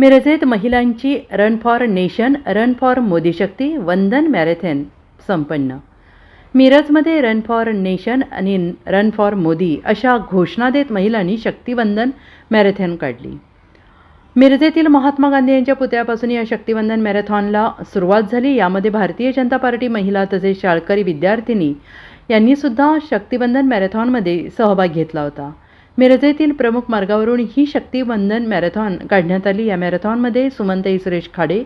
मिरजेत महिलांची run for nation run for Modi Shakti Vandan marathon संपन्न. मिरजमध्ये रन फॉर नेशन आणि रन फॉर मोदी अशा घोषणा देत महिलांनी शक्तिवंदन मॅरेथॉन काढली. मिरजेतील महात्मा गांधी यांच्या पुतळ्यापासून या शक्तिवंदन मॅरेथॉनला सुरुवात झाली. यामध्ये भारतीय जनता पार्टी महिला तसेच शाळकरी विद्यार्थिनी यांनीसुद्धा शक्तिबंधन शक्तिवंदन मॅरेथॉनमध्ये सहभाग घेतला होता. मिरजेतील प्रमुख मार्गावरून ही शक्तिवंदन मॅरेथॉन काढण्यात आली. या मॅरेथॉनमध्ये सुमनताई सुरेश खाडे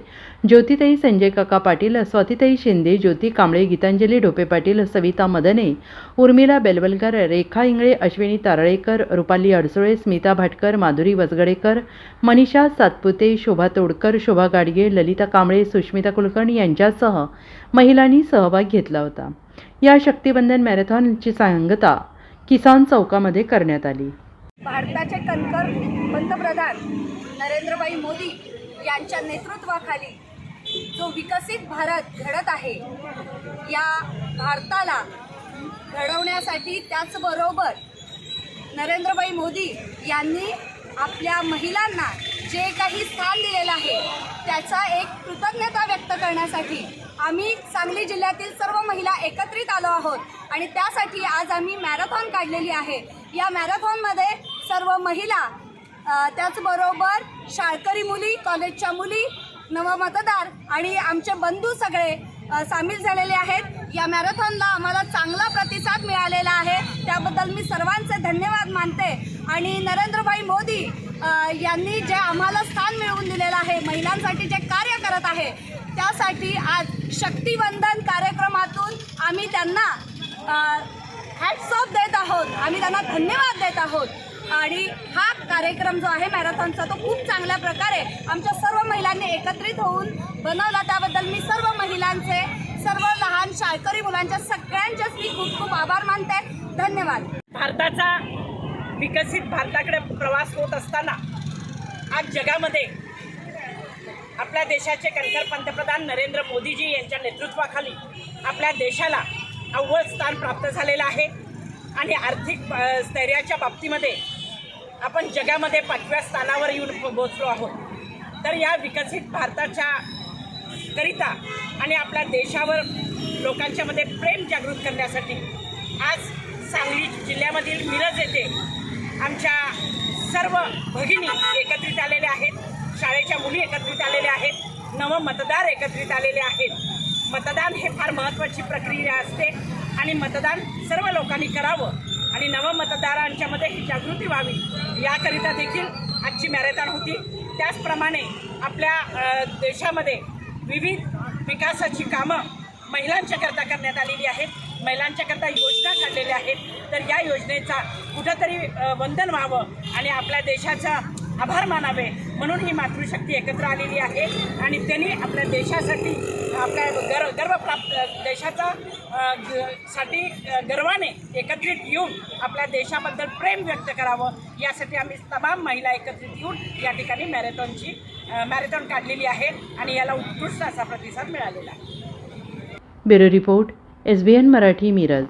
ज्योतिताई संजय काका पाटील स्वातीताई शिंदे ज्योती कांबळे गीतांजली ढोपे पाटील सविता मदने उर्मिला बेलवलकर रेखा इंगळे अश्विनी तारळेकर रुपाली अडसुळे स्मिता भाटकर माधुरी वजगडेकर मनीषा सातपुते शोभा तोडकर शोभा गाडगे ललिता कांबळे सुष्मिता कुलकर्णी यांच्यासह महिलांनी सहभाग घेतला होता. या शक्तिवंदन मॅरेथॉनची सांगता किसान चौकामध्ये करण्यात आली. भारताचे कणकर पंतप्रधान नरेंद्रभाई मोदी यांच्या नेतृत्वाखाली जो विकसित भारत घडत आहे या भारताला घडवण्यासाठी त्याचबरोबर नरेंद्रभाई मोदी यांनी आपल्या महिलांना जे काही स्थान दिलेलं आहे त्याचा एक कृतज्ञता व्यक्त करण्यासाठी आम्ही सांगली जिल्ह्यातील सर्व महिला एकत्रित आलो आहोत. आणि त्यासाठी आज आम्ही मॅरेथॉन काढलेली आहे. या मॅरेथॉनमध्ये सर्व महिला त्याचबरोबर शाळकरी मुली कॉलेजच्या मुली नवमतदार आणि आमचे बंधू सगळे सामील झालेले आहेत. या मॅरेथॉनला आम्हाला चांगला प्रतिसाद मिळालेला आहे. त्याबद्दल मी सर्वांचे धन्यवाद मानते. आणि नरेंद्रभाई मोदी यांनी जे आम्हाला स्थान मिळवून दिलेलं आहे महिलांसाठी जे कार्य करत आहे त्यासाठी आज शक्तिवंदन कार्यक्रमातून आम्ही त्यांना हॅट्स ऑफ देत आहोत. आम्ही त्यांना धन्यवाद देत आहोत. आणि हा कार्यक्रम जो आहे मॅरेथॉनचा तो खूप चांगल्या प्रकारे आमच्या सर्व महिलांनी एकत्रित होऊन बनवला. त्याबद्दल मी सर्व महिलांचे सर्व लहान शाळकरी मुलांच्या सगळ्यांचेच मी खूप खूप आभार मानते. धन्यवाद. भारताचा विकसित भारताकडे प्रवास होत असताना आज जगामध्ये आपल्या देशाचे कणखर पंतप्रधान नरेंद्र मोदीजी यांच्या नेतृत्वाखाली आपल्या देशाला अव्वल स्थान प्राप्त झालेलं आहे. आणि आर्थिक स्थैर्याच्या बाबतीमध्ये आपण जगामध्ये पाचव्या स्थानावर येऊन पोहोचलो आहोत. तर या विकसित भारताच्या करिता आणि आपल्या देशावर लोकांच्यामध्ये प्रेम जागृत करण्यासाठी आज सांगली जिल्ह्यामधील मिरज येथे आमच्या सर्व भगिनी एकत्रित आलेल्या आहेत. शाळेच्या मुली एकत्रित आलेल्या आहेत. नवमतदार एकत्रित आलेले आहेत. मतदान हे फार महत्त्वाची प्रक्रिया असते आणि मतदान सर्व लोकांनी करावं आणि नव मतदारांच्यामध्ये ही जागृती व्हावी याकरिता देखील आजची मॅरेथॉन होती. त्याचप्रमाणे आपल्या देशामध्ये विविध विकासाची कामं महिलांच्याकरता करण्यात आलेली आहेत. महिलांच्याकरता योजना काढलेल्या आहेत. तर या योजनेचा कुठंतरी वंदन व्हावं आणि आपल्या देशाचा आभार मानावे. म्हणून ही मातृशक्ती एकत्र आलेली आहे. आणि त्यांनी आपल्या देशासाठी आपल्या गर्व गर्वप्राप्त देशाचा साठी गर्वाने एकत्रित येऊन आपल्या देशाबद्दल प्रेम व्यक्त करावं. यासाठी आम्ही तमाम महिला एकत्रित येऊन या ठिकाणी मॅरेथॉनची मॅरेथॉन काढलेली आहे आणि याला उत्कृष्ट असा प्रतिसाद मिळालेला आहे. Bureau report S B N Marathi Miraj.